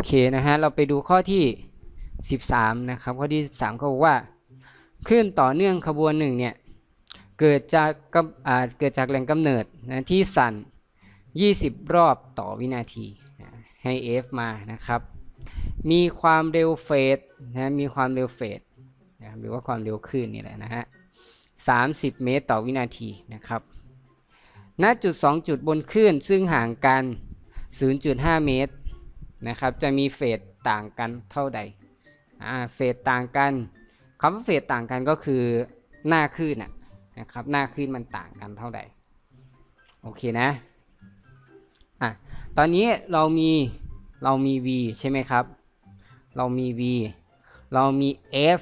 โอเคนะฮะเราไปดูข้อที่ 13 นะครับ ข้อที่ 13เขาบอกว่าคลื่นต่อเนื่องขบวนหนึ่งเนี่ยเกิดจากกาเกิดจากแหล่งกำเนิดนะที่สั่น 20 รอบต่อวินาทีนะให้ f มานะครับ มีความเร็วเฟสนะมีความเร็วเฟสนะหรือว่าความเร็วคลื่นนี่แหละนะฮะ 30 เมตรต่อวินาทีนะครับณจุด 2 จุดบนคลื่นซึ่งห่างกัน 0.5 เมตร นะครับ จะมีเฟสต่างกันเท่าใดอ่าเฟสต่างกันคำว่าเฟสต่างกันก็คือหน้าคลื่นนะครับ หน้าคลื่นมันต่างกันเท่าใด โอเคนะอะตอนนี้เรามีเรามี v ใช่ไหมครับ เรามี v เรามี f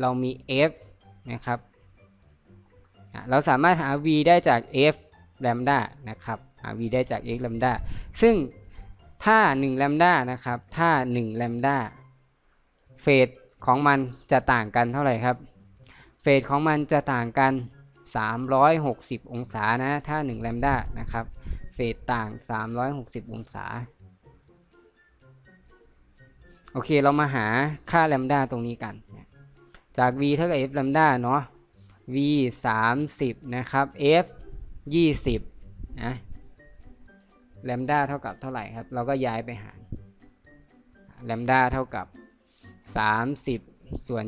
เรามี f นะครับเราสามารถหา v ได้จาก f แลมด้านะครับ หา v ได้จาก x แลมด้าซึ่ง ถ้า1แลมดานะครับ ถ้า1แลมดาเฟสของมันจะต่างกันเท่าไหร่ครับ เฟสของมันจะต่างกัน 360 องศานะ ถ้า1แลมดานะครับ เฟสต่าง 360 องศา โอเค เรามาหาค่าแลมดาตรงนี้กัน จาก v เท่ากับ f แลมดาเนาะ v 30 นะครับ f 20 นะ แลมด้าเท่ากับเท่าไหร่ครับ เราก็ย้ายไปหารแลมด้าเท่ากับ 30 ส่วน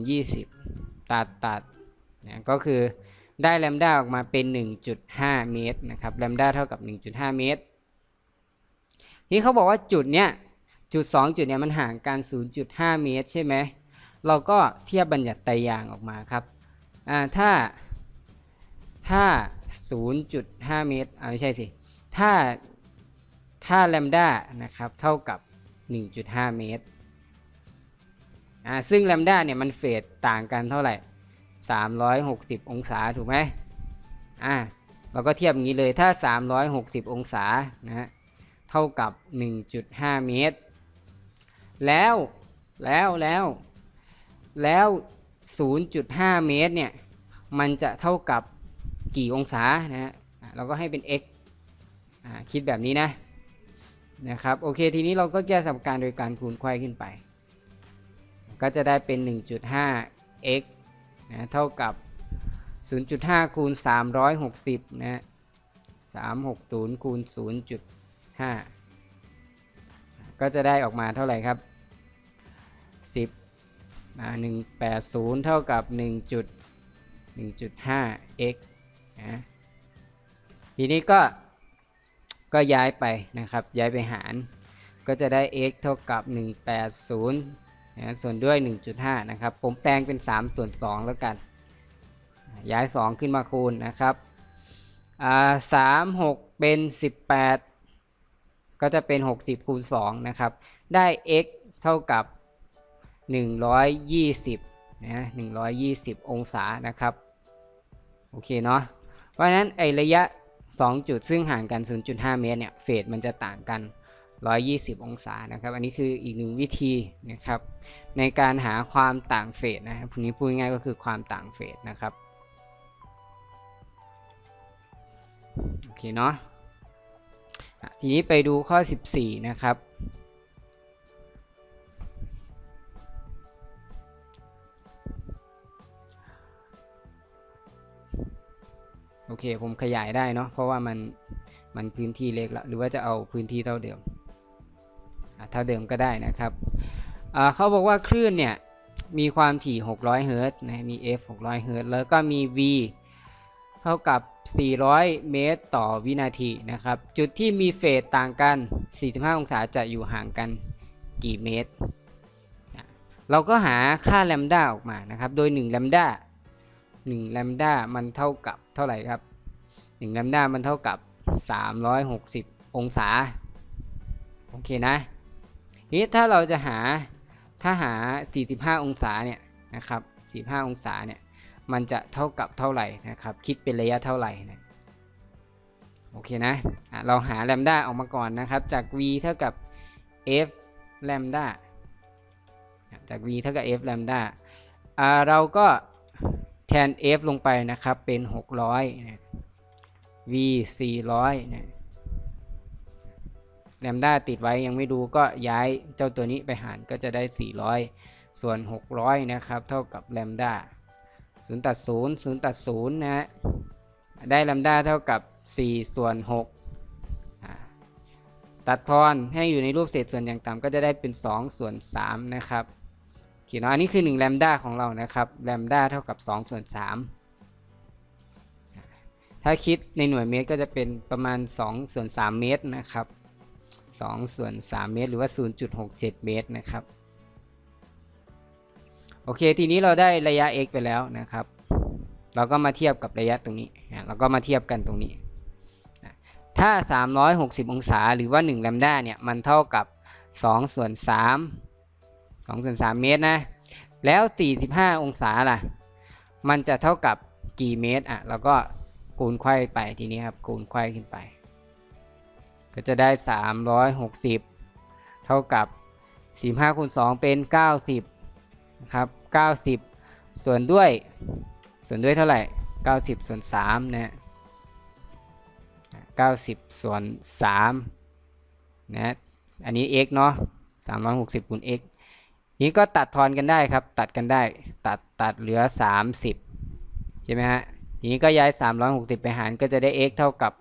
20 ตัดตัดนะก็คือได้แลมด้าออกมาเป็น 1.5 เมตรนะครับแลมด้าเท่ากับ 1.5 เมตร นี่เขาบอกว่าจุดเนี้ยจุด 2 จุดเนี้ยมันห่างกัน 0.5 เมตรใช่ไหมเราก็เทียบบัญญัติไตรยางออกมาครับอ่าถ้าถ้า 0.5 เมตรอ่าไม่ใช่สิ ถ้า ถ้าแลมดานะครับเท่ากับ 1.5 เมตรอ่าซึ่งแลมดาเนี่ยมันเฟสต่างกันเท่าไหร่ 360 องศาถูกไหมอ่าเราก็เทียบงี้เลยถ้า 360 องศานะฮะเท่ากับ 1.5 เมตร แล้วแล้วแล้วแล้ว 0.5 เมตรเนี่ยมันจะเท่ากับกี่องศานะฮะอะเราก็ให้เป็น x อ่าคิดแบบนี้นะ นะครับโอเคทีนี้เราก็แก้สมการโดยการคูณไขว้ขึ้นไป ก็จะได้เป็น 1.5 x นะเท่ากับ 0.5 คูณ 360 นะ360 คูณ 0.5 ก็จะได้ออกมาเท่าไหร่ครับ 10อ่า180 เท่ากับ1จุด1.5 x นะทีนี้ก็ ก็ย้ายไปนะครับ ย้ายไปหาร ก็จะได้ x เท่ากับ 180นะส่วนด้วย 1.5 นะครับ ผมแปลงเป็น 3 ส่วน 2 แล้วกัน ย้าย 2 ขึ้นมาคูณนะครับ3 6เป็น 18 ก็จะเป็น 60 คูณ 2 นะครับ ได้ x เท่ากับ 120นะ120 องศานะครับ โอเคเนาะ เพราะฉะนั้นไอระยะ 2 จุดซึ่งห่างกัน 0.5 เมตรเนี่ยเฟสมันจะต่างกัน 120 องศานะครับ อันนี้คืออีกหนึ่งวิธีนะครับ ในการหาความต่างเฟสนะครับพวกนี้พูดง่ายก็คือความต่างเฟสนะครับโอเคเนาะทีนี้ไปดูข้อ 14 นะครับ โอเคผมขยายได้เนาะเพราะว่ามันมันพื้นที่เล็กแล้วหรือว่าจะเอาพื้นที่เท่าเดิมเท่าเดิมก็ได้นะครับเขาบอกว่าคลื่นเนี่ยมีความถี่ 600 เฮิรตซ์นะมี f 600 เฮิรตซ์แล้วก็มี v เท่ากับ 400 เมตรต่อวินาทีนะครับ จุดที่มีเฟสต่างกัน 45 องศาจะอยู่ห่างกันกี่เมตร เราก็หาค่าแลมด้าออกมานะครับ โดย1แลมด้า 1แลมด้ามันเท่ากับเท่าไหร่ครับ1แลมด้ามันเท่ากับ 360 องศา โอเคนะทีนี้ถ้าเราจะหาถ้าหา 45 องศาเนี่ยนะครับ 45 องศาเนี่ยมันจะเท่ากับเท่าไหร่นะครับ คิดเป็นระยะเท่าไหร่นะโอเคนะะเราหาแลมด้าออกมาก่อนนะครับ จาก v เท่ากับ f แลมด้าจาก v เท่ากับ f แลมด้าเราก็ ทน f ลงไปนะครับเป็น 600นะ v 400นะแลมด้าติดไว้ยังไม่ดูก็ย้ายเจ้าตัวนี้ไปหารก็จะได้ 400 ส่วน 600 นะครับ เท่ากับแลมด้า0ตัด0 0ตัด0นะฮะได้แลมด้าเท่ากับ 4 ส่วน 6 ตัดทอนให้อยู่ในรูปเศษส่วนอย่างต่ำก็จะได้เป็น 2 ส่วน 3 นะครับ เขียนว่าอันนี้คือ1แลมด้าของเรานะครับแลมด้าเท่ากับ2ส่วน3ถ้าคิดในหน่วยเมตรก็จะเป็นประมาณ2ส่วน3เมตรนะครับ2ส่วน3เมตร หรือว่า 0.67 เมตรนะครับโอเค ทีนี้เราได้ระยะ x ไปแล้วนะครับ เราก็มาเทียบกับระยะตรงนี้เราก็มาเทียบกันตรงนี้ ถ้า 360 องศาหรือว่า1แลมด้าเนี่ย มันเท่ากับ 2 ส่วน 3 2ส่วน3เมตรนะ แล้ว 45 องศาล่ะ มันจะเท่ากับกี่เมตรอะเราก็คูณไขว้ไปทีนี้ครับคูณไขว้ขึ้นไป ก็จะได้ 360 เท่ากับ 45คูณ2เป็น 90นะครับ90 ส่วนด้วย ส่วนด้วยเท่าไหร่ 90 ส่วน3นะฮะ90 ส่วน3นะอันนี้ x เนาะ360คูณ x นี้ก็ตัดทอนกันได้ครับ ตัดกันได้ ตัดตัดเหลือ 30 ใช่ไหมฮะ ทีนี้ก็ย้าย 360 ไปหารก็จะได้ x เท่ากับ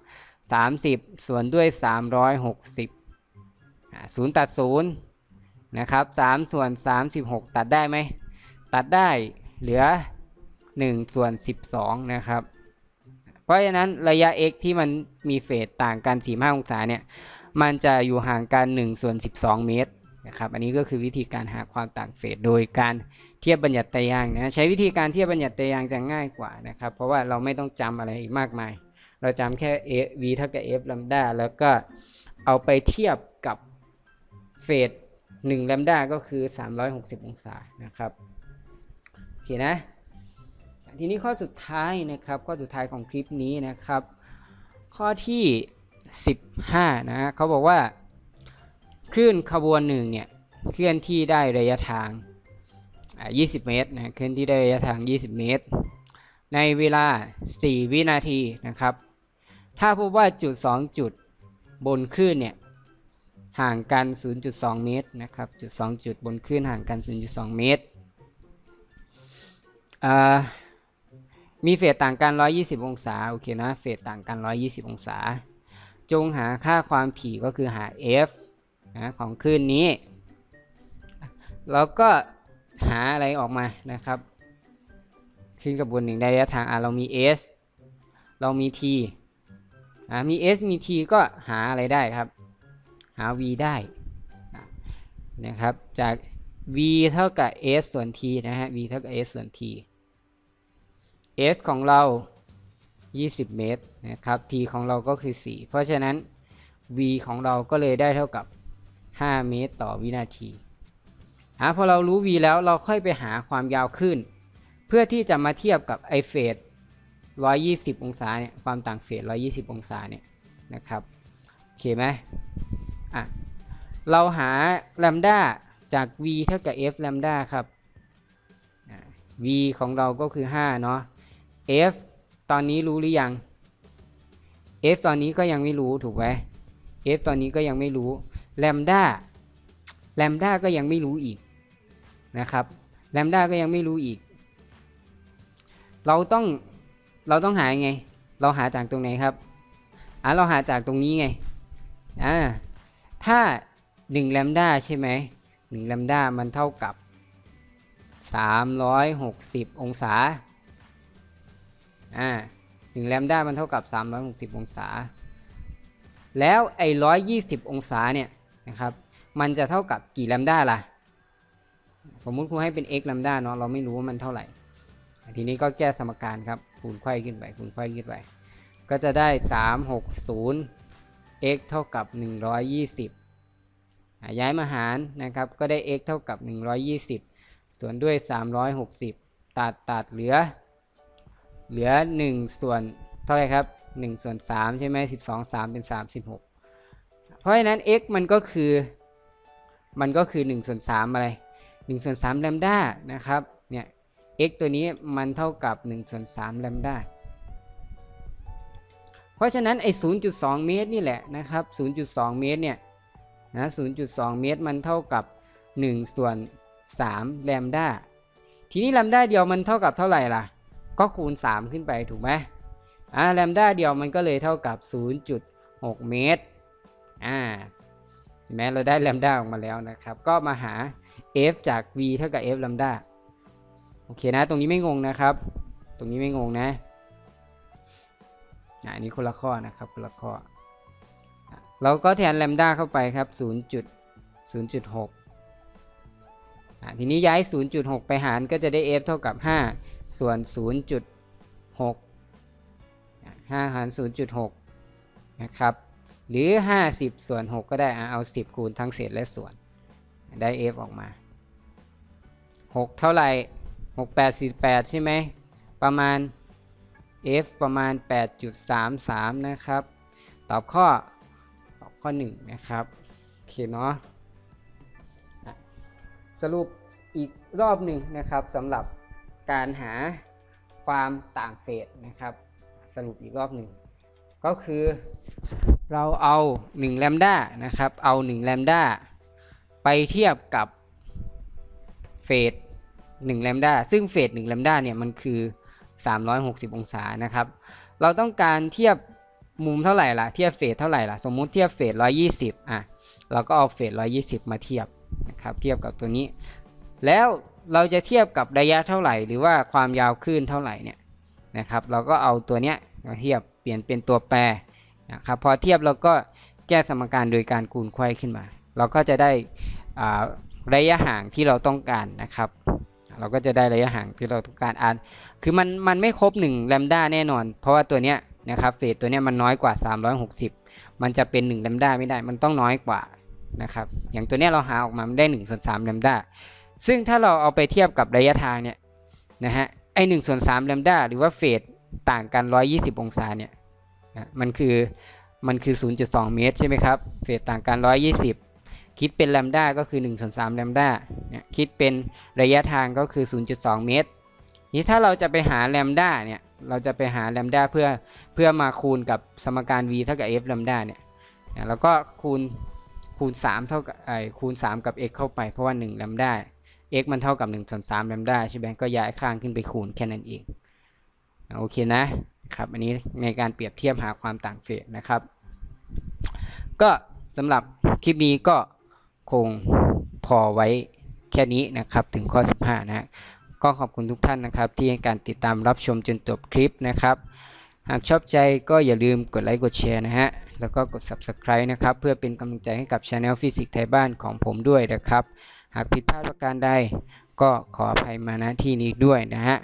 30 ส่วนด้วย 360อ่า0ตัด 0 นะครับ 3 ส่วน 36 ตัดได้ไหม ตัดได้เหลือ 1 ส่วน 12 นะครับ เพราะฉะนั้นระยะ x ที่มันมีเฟสต่างกัน 45 องศาเนี่ย มันจะอยู่ห่างกัน 1 ส่วน 12 เมตร นะครับ อันนี้ก็คือวิธีการหาความต่างเฟส โดยการเทียบบัญญัติตยางนะ ใช้วิธีการเทียบบัญญัติตยางจะง่ายกว่านะครับ เพราะว่าเราไม่ต้องจำอะไรมากมาย เราจำแค่ a v เท่ากับ f ลัมดาแล้วก็เอาไปเทียบกับเฟส1ลัมดาก็คือ 360 องศานะครับ โอเคนะ ทีนี้ข้อสุดท้ายนะครับ ข้อสุดท้ายของคลิปนี้นะครับ ข้อที่ 15 นะเขาบอกว่า คลื่นขบวนหนึ่งเนี่ยเคลื่อนที่ได้ระยะทาง 20 เมตรนะเคลื่อนที่ได้ระยะทาง 20 เมตร ในเวลา 4 วินาทีนะครับ ถ้าพบว่าจุด 2 จุดบนคลื่นเนี่ยห่างกัน 0.2 เมตรนะครับจุด 2 จุดบนคลื่นห่างกัน 0.2 เมตรมีเฟสต่างกัน 120 องศา โอเคนะ เฟสต่างกัน 120 องศา จงหาค่าความถี่ก็คือหา f นะของคลื่นนี้แล้วก็หาอะไรออกมานะครับคลื่นกระบวนหนึ่งได้ระยะทางเรามี s เรามี t อะมี s มี t ก็หาอะไรได้ครับ หา v ได้นะครับจาก v เท่ากับ s ส่วน t นะฮะ v เท่ากับ s ส่วน t s ของเรา 20 เมตรนะครับ t ของเราก็คือ 4 เพราะฉะนั้น v ของเราก็เลยได้เท่ากับ 5 เมตรต่อวินาทีอะพอเรารู้ v แล้วเราค่อยไปหาความยาวขึ้น เพื่อที่จะมาเทียบกับไอเฟส120 องศาเนี่ยความต่างเฟส120 องศาเนี่ยนะครับโอเคไหมอะเราหาแลมด้าจาก v เท่ากับ f แลมด้าครับ v ของเราก็คือ 5 เนาะ f ตอนนี้รู้หรือยัง f ตอนนี้ก็ยังไม่รู้ถูกไหม f ตอนนี้ก็ยังไม่รู้ แลมด้าแลมด้าก็ยังไม่รู้อีกนะครับแลมด้าก็ยังไม่รู้อีก เราต้องเราต้องหาไง เราหาจากตรงไหนครับอะเราหาจากตรงนี้ไงอ่าถ้า1แลมด้าใช่ไหม1แลมด้ามันเท่ากับ 360 องศาอ่า1แลมด้ามันเท่ากับ 360 องศา แล้วไอ้120 องศาเนี่ย นะครับ มันจะเท่ากับกี่แลมด้าล่ะ สมมุติครูให้เป็น x แลมด้าเนาะ เราไม่รู้ว่ามันเท่าไหร่ ทีนี้ก็แก้สมการครับ คูณไขว้ขึ้นไป คูณไขว้ขึ้นไป ก็จะได้ 360 x เท่ากับ 120 ย้ายมาหารนะครับ ก็ได้ x เท่ากับ 120 ส่วนด้วย 360 ตัดตัดเหลือ เหลือ 1 ส่วนเท่าไหร่ครับ 1 ส่วน 3 ใช่ไหม12 3 เป็น 36 เพราะฉะนั้น x มันก็คือ มันก็คือ1ส่วน3อะไร1ส่วน3แลมด้านะครับ เนี่ย x ตัวนี้มันเท่ากับ1ส่วน3แลมด้า เพราะฉะนั้นไอ้0.2 เมตรนี่แหละนะครับ 0.2 เมตรเนี่ย นะ 0.2 เมตรมันเท่ากับ 1 ส่วน3แลมด้า ทีนี้แลมด้าเดียวมันเท่ากับเท่าไหร่ล่ะ ก็คูณ 3 ขึ้นไปถูกไหมอ่าแลมด้าเดียวมันก็เลยเท่ากับ 0.6 เมตร อ่าเห็นไหมเราได้แลมด้าออกมาแล้วนะครับ ก็มาหา f จาก v เท่ากับ f แลมด้าโอเคนะ ตรงนี้ไม่งงนะครับ ตรงนี้ไม่งงนะอันนี้คนละข้อนะครับคนละข้อ เราก็แทนแลมด้าเข้าไปครับ 0.0.6อะทีนี้ย้าย 0.6 ไปหารก็จะได้ f เท่ากับ 5 ส่วน 0.6 5 หาร 0.6 นะครับ หรือ 50 ส่วน 6 ก็ได้เอา 10 คูณทั้งเศษและส่วน ได้ f ออกมา 6 เท่าไหร่ 6 8 48 ใช่ไหม ประมาณ f ประมาณ 8.33 นะครับ ตอบข้อ ตอบข้อ 1 นะครับ โอเคเนาะ สรุปอีกรอบหนึ่งนะครับสำหรับการหาความต่างเฟสนะครับ สรุปอีกรอบหนึ่ง ก็คือ เราเอา1แลมด้านะครับ เอา1แลมด้าไปเทียบกับเฟส1แลมด้าซึ่งเฟส1แลมด้าเนี่ยมันคือ 360 องศานะครับ เราต้องการเทียบมุมเท่าไหร่ล่ะ เทียบเฟสเท่าไหร่ล่ะ สมมุติเทียบเฟส120 อะ เราก็เอาเฟส120 มาเทียบนะครับ เทียบกับตัวนี้ แล้วเราจะเทียบกับระยะเท่าไหร่ หรือว่าความยาวคลื่นเท่าไหร่เนี่ยนะครับ เราก็เอาตัวเนี้ยมาเทียบ เปลี่ยนเป็นตัวแปร นะครับพอเทียบเราก็แก้สมการโดยการคูณไขว้ขึ้นมา เราก็จะได้ระยะห่างที่เราต้องการนะครับ เราก็จะได้ระยะห่างที่เราต้องการอ่านคือมันมันไม่ครบ1แลมด้าแน่นอน เพราะว่าตัวเนี้ยนะครับเฟสตัวเนี้ยมันน้อยกว่า 360 มันจะเป็น1แลมด้าไม่ได้ มันต้องน้อยกว่านะครับ อย่างตัวเนี้ยเราหาออกมามันได้1ส่วน3แลมด้า ซึ่งถ้าเราเอาไปเทียบกับระยะทางเนี่ยนะฮะ ไอ1ส่วน3แลมด้าหรือว่าเฟสต่างกัน 120 องศาเนี่ย นะมันคือมันคือ 0.2 เมตรใช่ไหมครับเฟสต่างกัน 120 คิดเป็นแลมด้าก็คือ1ส่วน3แลมด้าเนี่ยคิดเป็นระยะทางก็คือ 0.2 เมตรนี้ถ้าเราจะไปหาแลมด้าเนี่ยเราจะไปหาแลมด้าเพื่อเพื่อมาคูณกับสมการ v เท่ากับ f แลมด้าเนี่ยแล้วก็คูณคูณ 3 เท่ากับไอคูณ 3 กับ x เข้าไปเพราะว่า1แลมด้า x มันเท่ากับ1ส่วน3แลมด้าใช่ไหมก็ย้ายข้างขึ้นไปคูณแค่นั้นเองโอเคนะ ครับอันนี้ในการเปรียบเทียบหาความต่างเฟสนะครับ ก็สำหรับคลิปนี้ก็คงพอไว้แค่นี้นะครับถึงข้อ 15นะฮะก็ขอบคุณทุกท่านนะครับ ที่ให้การติดตามรับชมจนจบคลิปนะครับ หากชอบใจก็อย่าลืมกดไลค์กดแชร์นะฮะ แล้วก็กด Subscribe นะครับ เพื่อเป็นกำลังใจให้กับ Channel ฟิสิกส์ไทยบ้านของผมด้วยนะครับ หากผิดพลาดประการใดก็ขออภัยมาณที่นี้ด้วยนะฮะ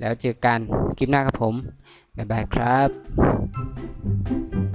แล้วเจอกันคลิปหน้าครับผม บ๊ายบายครับ